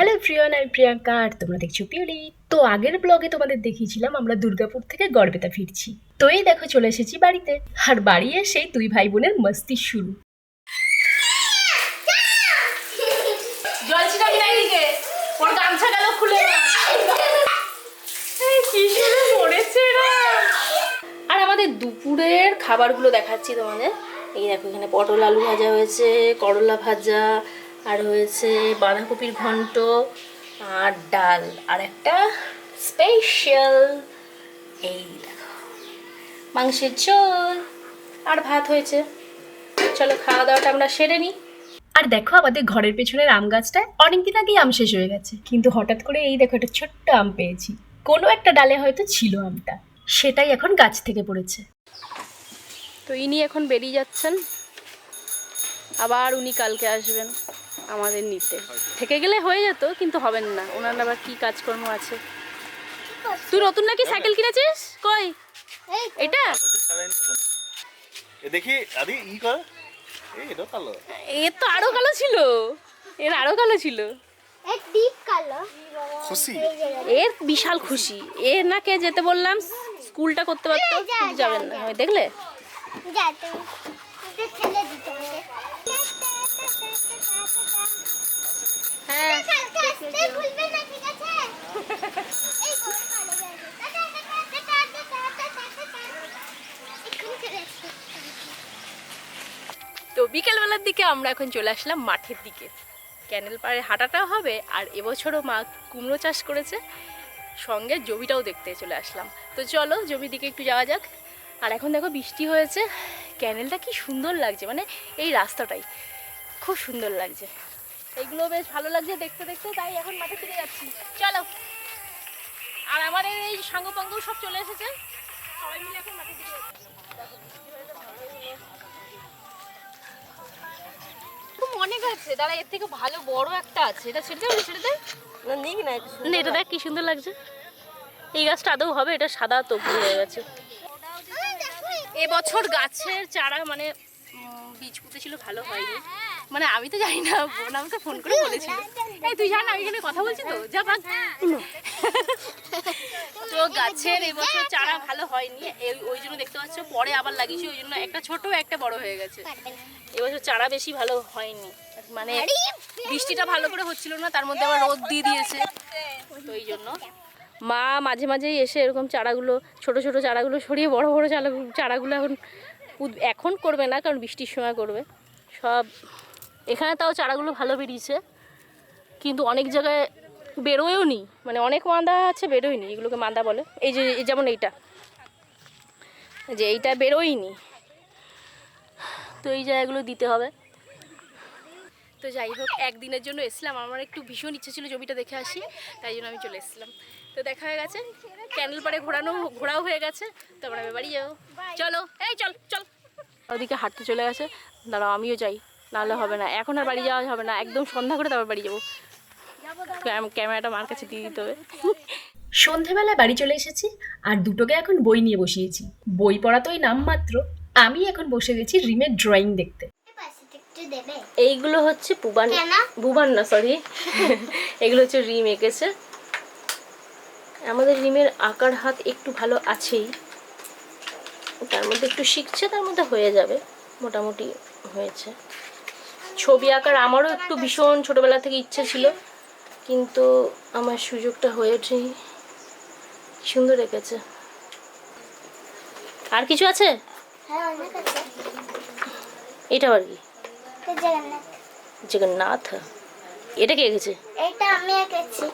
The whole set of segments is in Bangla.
হ্যালো প্রিয়ন আমি প্রিয়াঙ্কা আর তোমরা দেখছ পিউলি তো আগের ব্লগে তোমাদের দেখিয়েছিলাম আমরা দুর্গাপুর থেকে গড়বেতা ফিরছি। তো এই দেখো চলে এসেছি বাড়িতে। আর বাড়ি এসেই দুই ভাই বোনের মস্তি শুরু। আর আমাদের দুপুরের খাবারগুলো দেখাচ্ছি তোমাদের। এই দেখো এখানে পটল আলু ভাজা হয়েছে, করলা ভাজা আর হয়েছে বাঁধাকপির ঘন্ট আর ডাল। আর একটা স্পেশাল এই দেখো মাংসের ঝোল। আর ভাত হয়েছে। চলো খাওয়া দাওয়াটা আমরা সেরে নিই। আর দেখো আমাদের ঘরের পেছনের আম গাছটায় অনেকদিন আগেই আম শেষ হয়ে গেছে। কিন্তু হঠাৎ করে এই দেখো একটা ছোট্ট আম পেয়েছি। কোনো একটা ডালে হয়তো ছিল আমটা। সেটাই এখন গাছ থেকে পড়েছে। তো ইনি এখন বেরিয়ে যাচ্ছেন। আবার উনি কালকে আসবেন। আমাদের নিতে। থেকে গেলে হয়ে যেত কিন্তু হবেন না। ওনার আবার কি কাজকর্ম আছে? তুই নতুন নাকি সাইকেল কিনেছিস? কই? এটা? দেখি আদি ই কর। এই এটা কালো। এর তো আরও কালো ছিল। এর আরও কালো ছিল। এক ডিপ কালো। খুশি? এর বিশাল খুশি। এ না কে যেতে বললাম স্কুলটা করতে পারতো যাবেন না। ওই দেখলে? হ্যাঁ তো বিকেলবেলার দিকে আমরা এখন চলে আসলাম মাঠের দিকে ক্যানেল পাড়ে হাঁটাটাও হবে আর এবছরও মা কুমড়ো চাষ করেছে সঙ্গে জমিটাও দেখতে চলে আসলাম তো চলো জমির দিকে একটু যাওয়া যাক আর এখন দেখো বৃষ্টি হয়েছে ক্যানেলটা কি সুন্দর লাগছে মানে এই রাস্তাটাই খুব সুন্দর লাগছে। এইগুলো বেশ ভালো লাগছে দেখতে দেখতে তাই এখন মাঠে ফিরে যাচ্ছি। চলো। আর আমাদের এই সাঙ্গপাঙ্গ সব চলে এসেছে। সবাই মিলে এখন দিকে যাচ্ছি। অনেক আছে। দাঁড়া এর থেকে ভালো বড় একটা আছে। এটা ছেড়ে দেবে ছেড়ে দে। না নিক না এটা দেখ কি সুন্দর লাগছে। এই গাছটা আদৌ হবে? এটা সাদা তবু হয়ে গেছে। এবছর গাছের চারা মানে বীজ পুঁতেছিল ভালো হয়নি। মানে আমি তো জানি না বোন আমাকে ফোন করে বলেছিল। এই তুই জান আমি এখানে কথা বলছি তো? যা পাক তো গাছের এবছর চারা ভালো হয়নি এই- ওই জন্য দেখতে পাচ্ছ পরে আবার লাগিয়েছি ওই জন্য একটা ছোট একটা বড় হয়ে গেছে। এবছর চারা বেশি ভালো হয়নি। মানে বৃষ্টিটা ভালো করে হচ্ছিল না তার মধ্যে আবার রোদ দিয়ে দিয়েছে। তো এই জন্য মা মাঝে মাঝেই এসে এরকম চারাগুলো ছোট ছোট চারাগুলো সরিয়ে বড় বড় চারা চারাগুলো এখন এখন করবে না কারণ বৃষ্টির সময় করবে। সব এখানে তাও চারাগুলো ভালো বেরিয়েছে, কিন্তু অনেক জায়গায় বেরোয়ও নি। মানে অনেক মান্দা আছে বেরোয়নি এগুলোকে মান্দা বলে। এই যে যেমন এইটা। যে এইটা বেরোয়নি তো এই জায়গাগুলো দিতে হবে। তো যাই হোক, একদিনের জন্য এসলাম আমার একটু ভীষণ ইচ্ছে ছিল জমিটা দেখে আসি, তাই জন্য আমি চলে এসেছিলাম। তো দেখা হয়ে গেছে। ক্যান্ডেল পাড়ে ঘোরানো, ঘোরাও হয়ে গেছে। তো আমরা বাড়ি যাব। চলো, এই চল চল। ওদিকে হাঁটতে চলে গেছে। দাঁড়াও, আমিও যাই। নাহলে হবে না। এখন আর বাড়ি যাওয়া হবে না। একদম সন্ধ্যা করে তারপর বাড়ি যাব। ক্যামেরাটা মার কাছে দিয়ে দিতে হবে। সন্ধেবেলায় বাড়ি চলে এসেছি আর দুটোকে এখন বই নিয়ে বসিয়েছি। বই পড়া তো ওই নামমাত্র আমি এখন বসে গেছি রিমের ড্রয়িং দেখতে। এইগুলো হচ্ছে পুবান? বুবান না সরি এগুলো হচ্ছে রিম এঁকেছে। আমাদের রিমের আকার হাত একটু ভালো আছেই। তার মধ্যে একটু শিখছে তার মধ্যে হয়ে যাবে। মোটামুটি হয়েছে। ছবি আঁকার আমারও একটু ভীষণ ছোটবেলা থেকে ইচ্ছে ছিল কিন্তু আমার সুযোগটা হয়ে ওঠেনি। সুন্দর এঁকেছে। আর কিছু আছে? হ্যাঁ এটা আর কি? জগন্নাথ। এটা কে এঁকেছে? এটা আমি এঁকেছি।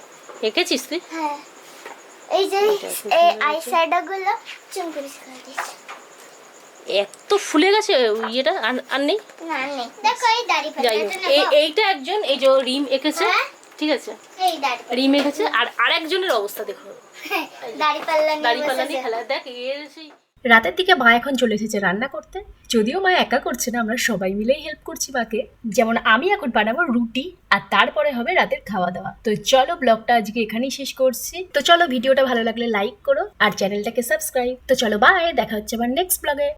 এঁকেছিস তুই? হ্যাঁ। এই যে এই আই শ্যাডো গুলো চুন পরিষ্কার দিয়েছি এত ফুলে গেছে ইয়েটা আর আর নেই? না নেই। দেখো এই দাড়ি যাই হোক ফেলে এই এইটা একজন এই যে রিম এঁকেছে হ্যাঁ? ঠিক আছে? রিম এঁকেছে আর আরেকজনের অবস্থা দেখো। নিয়ে। খেলা। এর সেই রাতের দিকে মা এখন চলে এসেছে রান্না করতে। যদিও মা একা করছে না আমরা সবাই মিলেই হেল্প করছি মাকে। যেমন আমি এখন বানাবো রুটি আর তারপরে হবে রাতের খাওয়া দাওয়া। তো চলো ব্লগটা আজকে এখানেই শেষ করছি। তো চলো ভিডিওটা ভালো লাগলে লাইক করো আর চ্যানেলটাকে সাবস্ক্রাইব তো চলো বাই দেখা হচ্ছে আবার নেক্সট ব্লগে